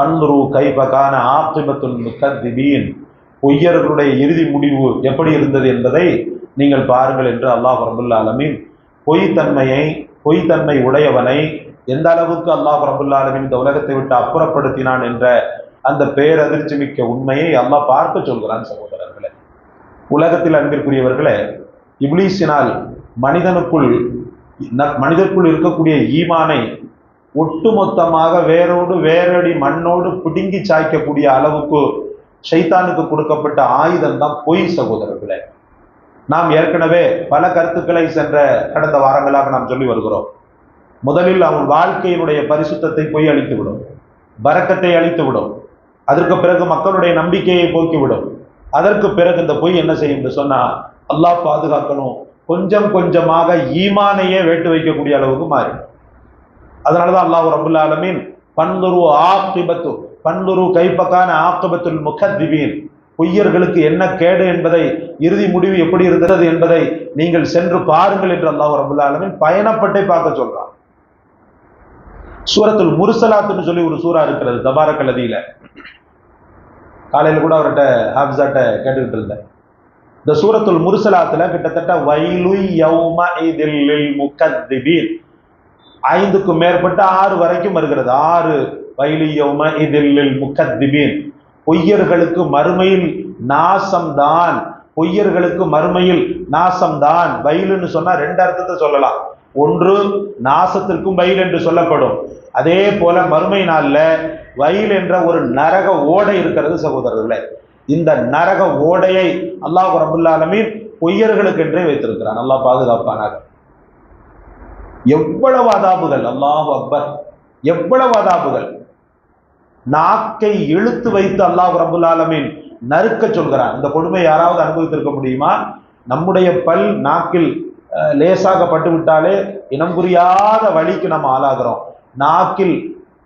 பன்ரு கைபகான ஆப்திபத்துல் முக்கத்திபீன் பொய்யர்களுடைய இறுதி முடிவு எப்படி இருந்தது என்பதை நீங்கள் பாருங்கள் என்று அல்லாஹ் ரபுல்லா ஆலமீன் பொய்த்தன்மையை பொய்த்தன்மை உடையவனை எந்த அளவுக்கு அல்லாஹ் ரபுல்லா ஆலமீன் இந்த உலகத்தை விட்டு அப்புறப்படுத்தினான் என்ற அந்த பேரதிர்ச்சி மிக்க உண்மையை அல்லாஹ் பார்க்க சொல்கிறான் சகோதரர்களே. உலகத்தில் அன்பிற்குரியவர்களே இப்ளீஸினால் மனிதனுக்குள் மனிதனுக்குள் இருக்கக்கூடிய ஈமானை ஒட்டுமொத்தமாக வேரோடு வேரடி மண்ணோடு பிடுங்கி சாய்க்கக்கூடிய அளவுக்கு ஷைத்தானுக்கு கொடுக்கப்பட்ட ஆயுதம் தான் பொய் சகோதரர்களே. நாம் ஏற்கனவே பல கருத்துக்களை சென்ற கடந்த வாரங்களாக நாம் சொல்லி வருகிறோம். முதலில் அவன் வாழ்க்கையினுடைய பரிசுத்தத்தை பொய் அழித்துவிடும். அழித்து அழித்துவிடும். அதற்கு பிறகு மக்களுடைய நம்பிக்கையை போக்கிவிடும். அதற்கு பிறகு இந்த பொய் என்ன செய்யும் என்று சொன்னால் அல்லாஹ் பாதுகாக்கணும். கொஞ்சம் கொஞ்சமாக ஈமானையே வேட்டு வைக்கக்கூடிய அளவுக்கு மாறிடும். அதனாலதான் அல்லாஹ் ரபுல் ஆலமீன் பன்லுரு ஆக்கிபத்து பன்லுரு கைப்பக்கான ஆக்கிபத்துல் முகத்திபீன். பொய்யர்களுக்கு என்ன கேடு என்பதை இறுதி முடிவு எப்படி இருந்தது என்பதை நீங்கள் சென்று பாருங்கள் என்று அல்லாஹ் ரபுல்லா ஆலமீன் பயணப்பட்டே பார்க்க சொல்றான். சூரத்துல் முருசலாத்துன்னு சொல்லி ஒரு சூறா இருக்கிறது தபார கலதியில காலையில கூட அவர்கிட்ட ஹாப்சாட்ட கேட்டுக்கிட்டு இருந்தேன். இந்த சூரத்துல் முருசலாத்துல கிட்டத்தட்ட வைலு யௌம இதில் முக்கத்திபீன் ஐந்துக்கும் மேற்பட்ட ஆறு வரைக்கும் வருகிறது. ஆறு வைலியோம இதில் முக்கத்திபீன் பொய்யர்களுக்கு மறுமையில் நாசம்தான். பொய்யர்களுக்கு மறுமையில் நாசம்தான். வயலுன்னு சொன்னா ரெண்டு அர்த்தத்தை சொல்லலாம். ஒன்று நாசத்திற்கும் வயல் என்று சொல்லப்படும். அதே போல மறுமை நாள்ல வயல் என்ற ஒரு நரக ஓடை இருக்கிறது சகோதரர்களே. இந்த நரக ஓடையை அல்லாஹ் ரபுல்லா ஆலமீன் பொய்யர்களுக்கு என்றே வைத்திருக்கிறான். நல்லா பாதுகாப்பானாக. எவ்வளவு அதாபுகள்? அல்லாஹ் அக்பர். எவ்வளவு அதாபுகள்? நாக்கை இழுத்து வைத்து அல்லாஹ் ரபுல் ஆலமீன் நறுக்க சொல்கிறான் இந்த கொடுமை யாராவது அனுபவித்திருக்க முடியுமா? நம்முடைய பல் நாக்கில் லேசாக பட்டு விட்டாலே இனம் புரியாத வழிக்கு நம்ம ஆளாகிறோம். நாக்கில்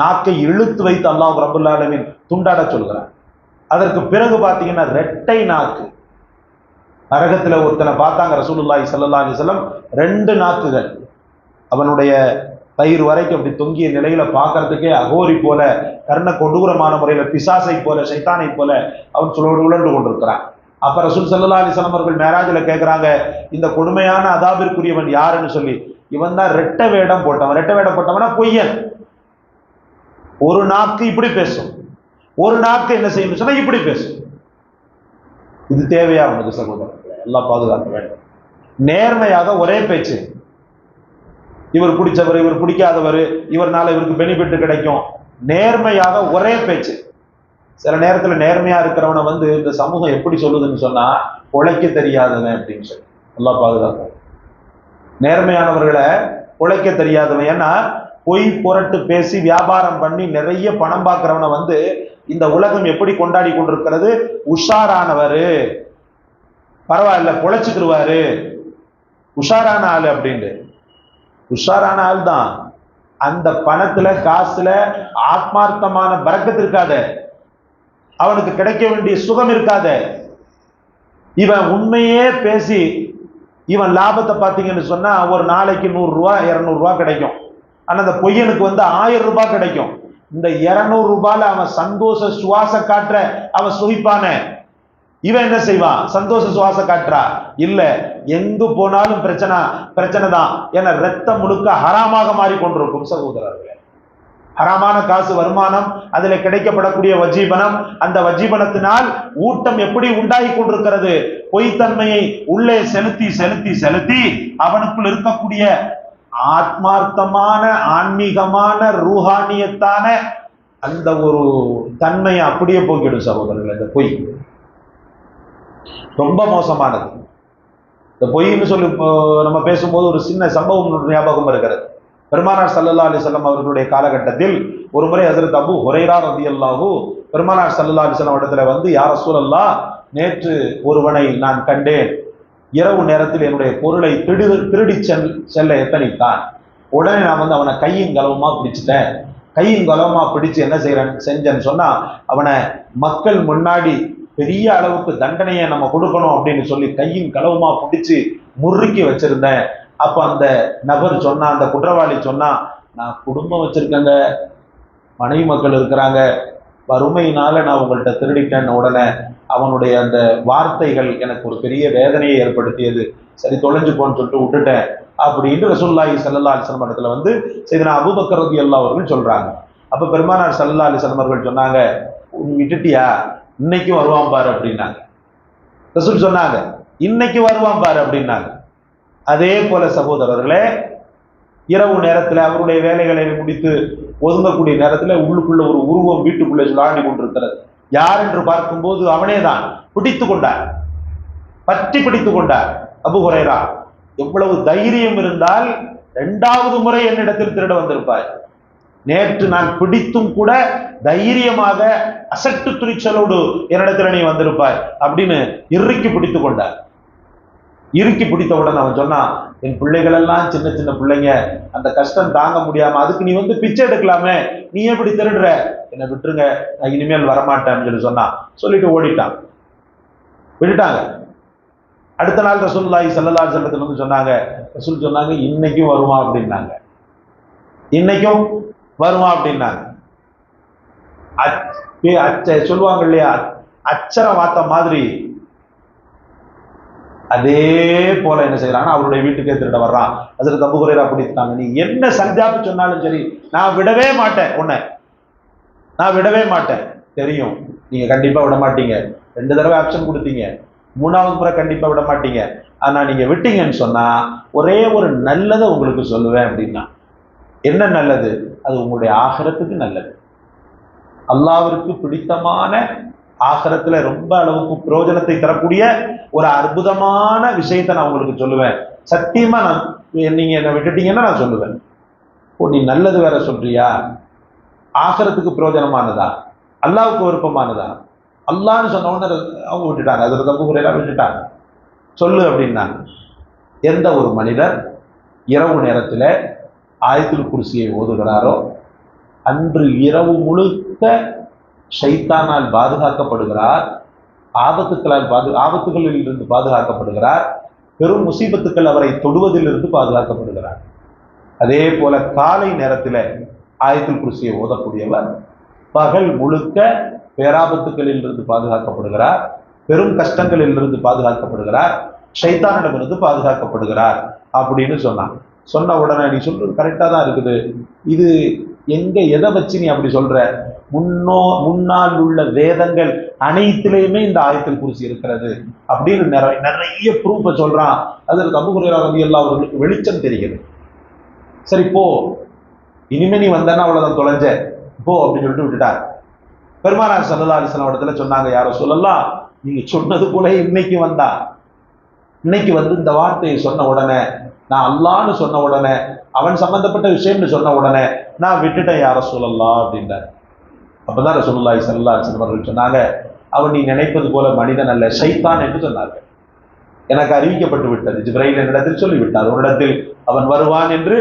நாக்கை இழுத்து வைத்து அல்லாஹ் ரபுல் ஆலமீன் துண்டாட சொல்கிறான் அதற்கு பிறகு பார்த்தீங்கன்னா ரெட்டை நாக்கு. அரகத்தில் ஒருத்தனை பார்த்தாங்க ரசூலுல்லாஹி சல்லா அலிசல்லம் ரெண்டு நாக்குகள். அவனுடைய பயிர் வரைக்கும் அப்படி தொங்கிய நிலையில பார்க்கறதுக்கே அகோரி போல கர்ண கொடூரமான முறையில பிசாசை போல சைத்தானை போல அவன் சொல்லோடு உழன்று கொண்டிருக்கிறான். அப்ப ரசூல் சல்லா அலைஹி வஸல்லம் அவர்கள் மேராஜில கேட்கிறாங்க இந்த கொடுமையான அதாபிற்குரியவன் யாருன்னு சொல்லி. இவன் தான் ரெட்ட வேடம் போட்டவன். ரெட்ட வேடம் போட்டவனா பொய்யன். ஒரு நாக்கு இப்படி பேசும். ஒரு நாக்கு என்ன செய்யும் சொன்னா இப்படி பேசும். இது தேவையா உனக்கு சகோதரர்களே? எல்லாம் பாதுகாக்க வேண்டும். நேர்மையாக ஒரே பேச்சு. இவர் பிடிச்சவர் இவர் பிடிக்காதவர் இவர்னால இவருக்கு பெனிஃபிட் கிடைக்கும். நேர்மையாக ஒரே பேச்சு. சில நேரத்துல நேர்மையா இருக்கிறவனை வந்து இந்த சமூகம் எப்படி சொல்லுதுன்னு சொன்னா உழைக்க தெரியாதவன் அப்படின்னு சொல்லி. நல்லா பாதுகாக்கும் நேர்மையானவர்களை உழைக்க தெரியாதவன். ஏன்னா பொய் புரட்டு பேசி வியாபாரம் பண்ணி நிறைய பணம் பார்க்கிறவனை வந்து இந்த உலகம் எப்படி கொண்டாடி கொண்டிருக்கிறது? உஷாரானவர். பரவாயில்ல பொழைச்சுக்கிருவாரு உஷாரான ஆளு அப்படின்ட்டு உஷாரான ஆள் தான் அந்த பணத்துல காசுல ஆத்மார்த்தமான பறக்கத்து இருக்காத. அவனுக்கு கிடைக்க வேண்டிய சுகம் இருக்காத. இவன் உண்மையே பேசி இவன் லாபத்தை பார்த்தீங்கன்னு சொன்னா ஒரு நாளைக்கு நூறு ரூபா ரூபா கிடைக்கும். ஆனா அந்த பொய்யனுக்கு வந்து ஆயிரம் ரூபாய் கிடைக்கும். இந்த இரநூறு ரூபாயில அவன் சந்தோஷ சுவாச காற்ற அவன் சுகிப்பானே இவன் என்ன செய்வான் சந்தோஷ சுவாச காட்டுறா. இல்ல எங்கு போனாலும் பிரச்சனை பிரச்சனை தான். என ரத்தம் முழுக்க ஹராமாக மாறிக்கொண்டிருக்கும் சகோதரர்களே. ஹராமான காசு வருமானம் அதுல கிடைக்கப்படக்கூடிய வஜீபனம் அந்த வஜீபனத்தினால் ஊட்டம் எப்படி உண்டாகி கொண்டிருக்கிறது? பொய்த்தன்மையை உள்ளே செலுத்தி செலுத்தி செலுத்தி அவனுக்குள் இருக்கக்கூடிய ஆத்மார்த்தமான ஆன்மீகமான ரூஹானியத்தான அந்த ஒரு தன்மையை அப்படியே போக்கிடும் சகோதரர்கள் இந்த பொய். ரொம்ப மோசமானது. இந்த பொய்ன்னு சொல்லி இப்போ நம்ம பேசும்போது ஒரு சின்ன சம்பவம் ஞாபகம் இருக்கிறது பெருமானார் சல்லல்லா அலிசல்லாம் அவர்களுடைய காலகட்டத்தில் ஒரு முறை ஹசரத் அபு ஹுரைரா ரதி அல்லாஹூ பெருமானார் சல்லல்லா அலிசல்லாம் இடத்துல வந்து யார சூழல்லா நேற்று ஒருவனை நான் கண்டேன். இரவு நேரத்தில் என்னுடைய பொருளை திடு திருடி செல் செல்ல எத்தனைத்தான். உடனே நான் வந்து அவனை கையின் கலவமா பிடிச்சிட்டேன். கையின் கலவமா பிடிச்சு என்ன செய்யறேன் செஞ்சேன்னு சொன்னா அவனை மக்கள் முன்னாடி பெரிய அளவுக்கு தண்டனையை நம்ம கொடுக்கணும் அப்படின்னு சொல்லி கையும் களவுமா பிடிச்சு முறுக்கி வச்சிருந்தேன். அப்ப அந்த நபர் சொன்னா அந்த குற்றவாளி சொன்னா நான் குடும்பம் வச்சிருக்கேங்க. மனைவி மக்கள் இருக்கிறாங்க. வறுமையினால நான் உங்கள்கிட்ட திருடிட்டேன்னு உடனே அவனுடைய அந்த வார்த்தைகள் எனக்கு ஒரு பெரிய வேதனையை ஏற்படுத்தியது. சரி தொலைஞ்சு போன்னு சொல்லிட்டு விட்டுட்டேன். அப்படின்னு ரசூல்லாஹி சல்லா அலிஸ்லம் இடத்துல வந்து சரி நான் அபுபக்கரதி அல்லா அவர்கள் சொல்றாங்க. அப்ப பெருமானார் சல்லா அலிஸ்லம் அவர்கள் சொன்னாங்க "உன் விட்டுட்டியா? இன்னைக்கும் வருவான் பாரு அப்படின்னாங்க. ரசூல் சொன்னாங்க இன்னைக்கு வருவான் பாரு அப்படின்னாங்க. அதே போல சகோதரர்களே இரவு நேரத்தில் அவருடைய வேலைகளை முடித்து ஒதுங்கக்கூடிய நேரத்தில் உள்ளுக்குள்ள ஒரு உருவம் வீட்டுக்குள்ளே சுழாண்டி கொண்டிருக்கிறது. யார் என்று பார்க்கும்போது அவனே தான் பிடித்து கொண்டார். பற்றி பிடித்து கொண்டார். அபு குறைரா எவ்வளவு தைரியம் இருந்தால் இரண்டாவது முறை என்னிடத்தில் திருட வந்திருப்பார். நேற்று நான் பிடித்தும் கூட தைரியமாக அசட்டு துணிச்சலோடு என்னிடத்துல நீ வந்திருப்பாய் அப்படின்னு இறுக்கி பிடித்து கொண்டார். இறுக்கி பிடித்தவுடன் அவன் சொன்னான் என் பிள்ளைகள் எல்லாம் சின்ன சின்ன பிள்ளைங்க அந்த கஷ்டம் தாங்க முடியாம அதுக்கு நீ வந்து பிச்சை எடுக்கலாமே நீ எப்படி திருடுற? என்னை விட்டுருங்க நான் இனிமேல் வரமாட்டேன்னு சொல்லி சொன்னான். சொல்லிட்டு ஓடிட்டான். விட்டுட்டாங்க. அடுத்த நாள் ரசூலுல்லாஹி சல்லல்லா அலைஹி வந்து சொன்னாங்க ரசூல் சொன்னாங்க இன்னைக்கும் வருமா? அப்படின்னாங்க. இன்னைக்கும் வருவான் அப்படின்னாங்க. அச்- அச்ச சொல்லுவாங்க இல்லையா? அச்சர வாத்த மாதிரி. அதே போல என்ன செய்யறான் அவருடைய வீட்டுக்கே திருட வர்றான். அதுல தம்பு குறையா பிடித்தாங்க நீ என்ன சஞ்சாப்பு சொன்னாலும் சரி நான் விடவே மாட்டேன் உன்னை. நான் விடவே மாட்டேன். தெரியும். நீங்க கண்டிப்பா விட மாட்டீங்க. ரெண்டு தடவை ஆப்ஷன் கொடுத்தீங்க. மூணாவது முறை கண்டிப்பா விட மாட்டீங்க. ஆனா நீங்க விட்டீங்கன்னு சொன்னா ஒரே ஒரு நல்லதை உங்களுக்கு சொல்லுவேன் அப்படின்னா. என்ன நல்லது? அது உங்களுடைய ஆகரத்துக்கு நல்லது. அல்லாவிற்கு பிடித்தமான ஆகரத்தில் ரொம்ப அளவுக்கு பிரயோஜனத்தை தரக்கூடிய ஒரு அற்புதமான விஷயத்தை நான் உங்களுக்கு சொல்லுவேன். சத்தியமாக நான் நீங்கள் என்னை விட்டுட்டீங்கன்னா நான் சொல்லுவேன். ஓ நீ நல்லது வேற சொல்றியா? ஆகரத்துக்கு பிரயோஜனமானதா? அல்லாவுக்கு விருப்பமானதா? அல்லான்னு சொன்ன உடனே அவங்க விட்டுட்டாங்க. அதில் தப்பு குறையெல்லாம் விட்டுட்டாங்க. சொல்லு அப்படின்னாங்க. எந்த ஒரு மனிதர் இரவு நேரத்தில் ஆயத்தில் குருசியை ஓதுகிறாரோ அன்று இரவு முழுக்க ஷைத்தானால் பாதுகாக்கப்படுகிறார் ஆபத்துக்களால் பாது ஆபத்துகளில் இருந்து பாதுகாக்கப்படுகிறார் பெரும் முசீபத்துக்கள் அவரை தொடுவதிலிருந்து பாதுகாக்கப்படுகிறார். அதே போல காலை நேரத்தில் ஆயத்தில் குருசியை ஓதக்கூடியவர் பகல் முழுக்க பேராபத்துக்களில் இருந்து பாதுகாக்கப்படுகிறார் பெரும் கஷ்டங்களில் இருந்து பாதுகாக்கப்படுகிறார் ஷைத்தானிடமிருந்து பாதுகாக்கப்படுகிறார் அப்படின்னு சொன்னான் சொன்ன உடனே நீ சொல்றது கரெக்டாக தான் இருக்குது. இது எங்கே எதை வச்சு நீ அப்படி சொல்கிற முன்னோ முன்னால் உள்ள வேதங்கள் அனைத்திலையுமே இந்த ஆயத்தில் குறிச்சி இருக்கிறது அப்படின்னு நிறைய நிறைய ப்ரூஃபை சொல்கிறான் அதற்கு அபுகுரேரா வந்து எல்லா அவர்களுக்கு வெளிச்சம் தெரிகிறது. சரி போ. இனிமே நீ வந்தேன்னா அவ்வளோதான் தொலைஞ்ச. போ அப்படின்னு சொல்லிட்டு விட்டுட்டார். பெருமானார் சல்லா அலிஸ்லாம் இடத்துல சொன்னாங்க யாரோ சொல்லலாம் நீங்கள் சொன்னது போல இன்னைக்கு வந்தா. இன்னைக்கு வந்து இந்த வார்த்தையை சொன்ன உடனே நான் அல்லான்னு சொன்ன உடனே அவன் சம்பந்தப்பட்ட விஷயம்னு சொன்ன உடனே நான் விட்டுட்டேன் யார சொல்லலாம் அப்படின்னார் அப்பதான் ரசூலுல்லாஹி ஸல்லல்லாஹு அவர்கள் சொன்னாங்க அவன் நீ நினைப்பது போல மனிதன் அல்ல சைத்தான் என்று சொன்னார்கள். எனக்கு அறிவிக்கப்பட்டு விட்டது. ஜிப்ரைல் என்னிடத்தில் சொல்லிவிட்டார். உன்னிடத்தில் அவன் வருவான் என்று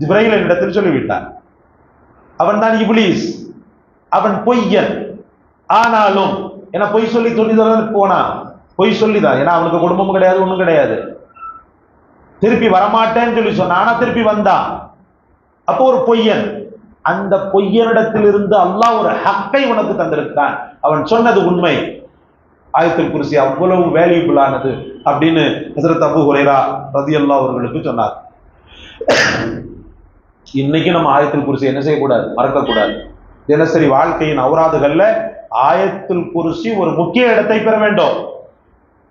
ஜிப்ரைல் என்னிடத்தில் சொல்லிவிட்டான் அவன் தான் இப்லீஸ். அவன் பொய்யன். ஆனாலும் என பொய் சொல்லி சொல்லி போனான். பொய் சொல்லிதான். ஏன்னா அவனுக்கு குடும்பமும் கிடையாது ஒன்றும் கிடையாது. திருப்பி வரமாட்டேன்னு சொல்லி சொன்னான். ஆனா திருப்பி வந்தான் அப்போ ஒரு பொய்யன். அந்த பொய்யனிடத்திலிருந்து அல்லாஹ் ஒரு ஹக்கை உனக்கு தந்திருக்கான் அவன் சொன்னது உண்மை. ஆயத்தில் குருசி அவ்வளவு வேல்யூபிள் ஆனது அப்படின்னு ஹசரத் அபு ஹுரேரா ரதி அல்லா அவர்களுக்கு சொன்னார். இன்னைக்கு நம்ம ஆயத்தில் குருசி என்ன செய்யக்கூடாது? மறக்கக்கூடாது. தினசரி வாழ்க்கையின் அவராதுகளில் ஆயத்தில் குருசி ஒரு முக்கிய இடத்தை பெற வேண்டும்.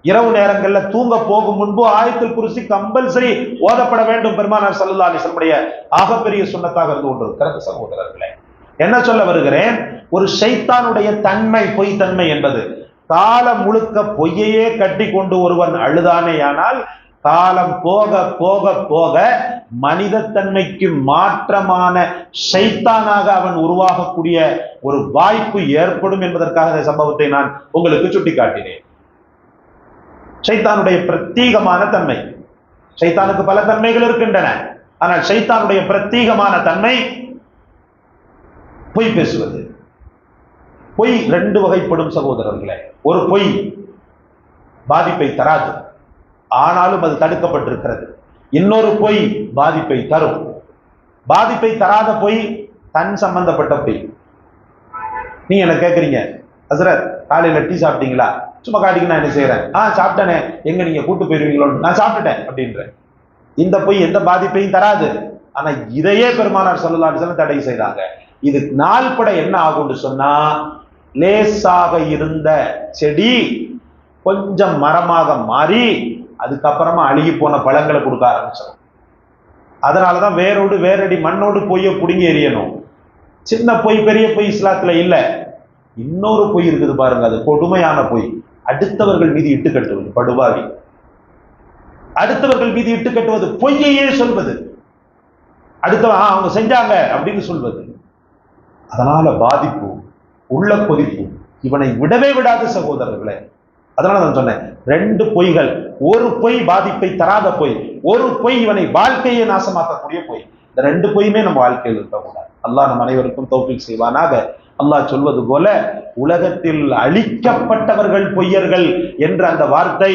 இரவு நேரங்களில் தூங்க போகும் முன்பு ஆயத்தில் குருசி கம்பல்சரி ஓதப்பட வேண்டும் பெருமானார் சல்லா அலிசனுடைய ஆகப்பெரிய சுண்ணத்தாக இருந்து கொண்டிருக்கிறது. சகோதரர்களே என்ன சொல்ல வருகிறேன்? ஒரு ஷைத்தானுடைய தன்மை பொய் தன்மை என்பது காலம் முழுக்க பொய்யையே கட்டி கொண்டு ஒருவன் அழுதானேயானால் காலம் போக போக போக மனிதத்தன்மைக்கு மாற்றமான ஷைத்தானாக அவன் உருவாகக்கூடிய ஒரு வாய்ப்பு ஏற்படும் என்பதற்காக இந்த சம்பவத்தை நான் உங்களுக்கு சுட்டிக்காட்டினேன். ஷைத்தானுடைய பிரத்யேகமான தன்மை. ஷைத்தானுக்கு பல தன்மைகள் இருக்கின்றன. ஆனால் ஷைத்தானுடைய பிரத்யேகமான தன்மை பொய் பேசுவது. பொய் ரெண்டு வகைப்படும் சகோதரர்களே. ஒரு பொய் பாதிப்பை தராது. ஆனாலும் அது தடுக்கப்பட்டிருக்கிறது. இன்னொரு பொய் பாதிப்பை தரும். பாதிப்பை தராத பொய் தன் சம்பந்தப்பட்ட பொய். நீங்க என்ன கேட்குறீங்க ஹசரத் காலையில் டீ சாப்பிட்டீங்களா? சும்மா காட்டிக்கு நான் என்ன செய்யறேன் ஆ சாப்பிட்டேனே. எங்க நீங்க கூட்டு போயிருவீங்களோன்னு? நான் சாப்பிட்டுட்டேன் அப்படின்றேன். இந்த பொய் எந்த பாதிப்பையும் தராது. ஆனா இதையே பெருமானார் சொல்லலாம் தடை செய்தாங்க. இது நாள்பட என்ன ஆகும்னு சொன்னா லேசாக இருந்த செடி கொஞ்சம் மரமாக மாறி அதுக்கப்புறமா அழுகி போன பழங்களை கொடுக்க ஆரம்பிச்சிடும். அதனாலதான் வேரோடு வேரடி மண்ணோடு பொய்ய புடுங்கி எறியணும். சின்ன பொய் பெரிய பொய் இஸ்லாத்துல இல்லை. இன்னொரு பொய் இருக்குது பாருங்க அது கொடுமையான பொய். அடுத்தவர்கள் மீது இட்டு கட்டுவது படுவாவி அடுத்தவர்கள் மீது இட்டு கட்டுவது பொய்யையே சொல்வது. அடுத்தவன் அவங்க செஞ்சாங்க அப்படின்னு சொல்வது. அதனால பாதிப்பு உள்ள கொதிப்பு இவனை விடவே விடாத சகோதரர்களே. அதனால நான் சொன்னேன் ரெண்டு பொய்கள் ஒரு பொய் பாதிப்பை தராத பொய் ஒரு பொய் இவனை வாழ்க்கையை நாசமாக்கக்கூடிய பொய். இந்த ரெண்டு பொய்யுமே நம்ம வாழ்க்கையில் இருக்கக்கூடாது. அல்லாஹ் நம் அனைவருக்கும் தோப்பில் செய்வானாக. அல்லாஹ் சொல்வது போல உலகத்தில் அழிக்கப்பட்டவர்கள் பொய்யர்கள் என்ற அந்த வார்த்தை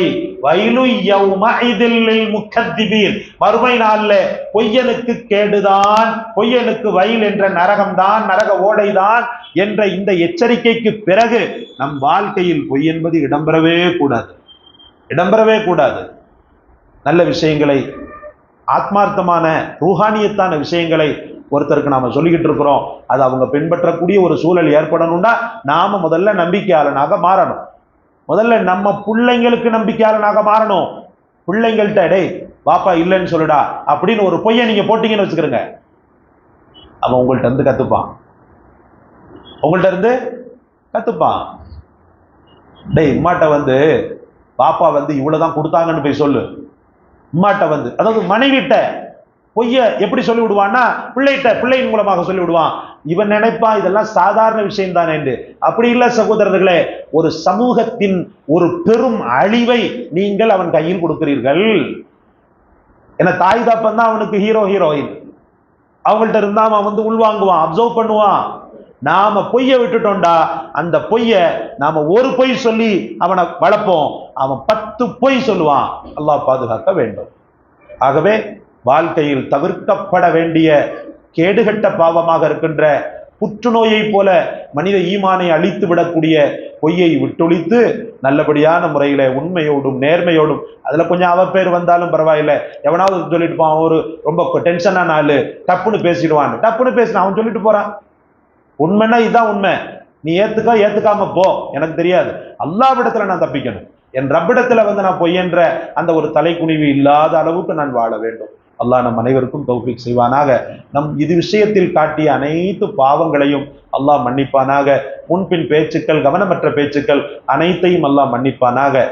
மறுமை நாள்ல பொய்யனுக்கு கேடுதான் பொய்யனுக்கு வயல் என்ற நரகம்தான் நரக ஓடைதான் என்ற இந்த எச்சரிக்கைக்கு பிறகு நம் வாழ்க்கையில் பொய் என்பது இடம்பெறவே கூடாது. இடம்பெறவே கூடாது. நல்ல விஷயங்களை ஆத்மார்த்தமான ரூஹானியத்தான விஷயங்களை ஒருத்தருக்கு நாம் சொல்லிக்கிட்டு இருக்கிறோம். அது அவங்க பின்பற்றக்கூடிய ஒரு சூழல் ஏற்படணும்னா நாம் முதல்ல நம்பிக்கையாளனாக மாறணும். முதல்ல நம்ம பிள்ளைங்களுக்கு நம்பிக்கையாளனாக மாறணும். பிள்ளைங்கள்ட்ட டேய் வாப்பா இல்லைன்னு சொல்லுடா அப்படின்னு ஒரு பொய்யை நீங்கள் போட்டிங்கன்னு வச்சுக்கிறோங்க. அவன் உங்கள்கிட்ட இருந்து கற்றுப்பான் உங்கள்கிட்ட இருந்து கற்றுப்பான் டேய் இம்மாட்ட வந்து பாப்பா வந்து இவ்வளவுதான் கொடுத்தாங்கன்னு போய் சொல்லு. இம்மாட்ட வந்து அதாவது மனைவிட்ட பொய்ய எப்படி சொல்லி விடுவான்னா பிள்ளைகிட்ட பிள்ளையின் மூலமாக சொல்லி விடுவான் இவன் நினைப்பான் இதெல்லாம் சாதாரண விஷயம் தானே என்று. அப்படி இல்ல சகோதரர்களே ஒரு சமூகத்தின் ஒரு பெரும் அழிவை நீங்கள் அவன் கையில் கொடுக்கிறீர்கள். ஏன்னா தாய் தாப்பன் தான் அவனுக்கு ஹீரோ ஹீரோயின் அவங்கள்ட்ட இருந்தா அவன் வந்து உள்வாங்குவான் அப்சர்வ் பண்ணுவான். நாம பொய்ய விட்டுட்டோம்டா. அந்த பொய்ய நாம ஒரு பொய் சொல்லி அவனை வளர்ப்போம். அவன் பத்து பொய் சொல்லுவான். அல்லாஹ் பாதுகாக்க வேண்டும். ஆகவே வாழ்க்கையில் தவிர்க்கப்பட வேண்டிய கேடுகட்ட பாவமாக இருக்கின்ற புற்றுநோயை போல மனித ஈமானை அழித்து விடக்கூடிய பொய்யை விட்டொழித்து நல்லபடியான முறையில உண்மையோடும் நேர்மையோடும் அதுல கொஞ்சம் அவ பேர் வந்தாலும் பரவாயில்ல. எவனாவது சொல்லிட்டு போவான் ஒரு ரொம்ப டென்ஷனான ஆளு டப்புன்னு பேசிடுவான். டப்புன்னு பேசினான் அவன் சொல்லிட்டு போறான். உண்மைன்னா இதுதான் உண்மை. நீ ஏற்றுக்க ஏத்துக்காம போ. எனக்கு தெரியாது. அல்லாவிடத்துல நான் தப்பிக்கணும். என் ரப்பிடத்துல வந்து நான் பொய்யென்ற அந்த ஒரு தலைக்குனிவு இல்லாத அளவுக்கு நான் வாழ வேண்டும். அல்லாஹ் நம் அனைவருக்கும் தௌஃபிக் செய்வானாக. நம் இது விஷயத்தில் காட்டிய அனைத்து பாவங்களையும் அல்லாஹ் மன்னிப்பானாக. முன்பின் பேச்சுக்கள் கவனமற்ற பேச்சுக்கள் அனைத்தையும் அல்லாஹ் மன்னிப்பானாக.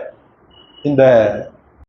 இந்த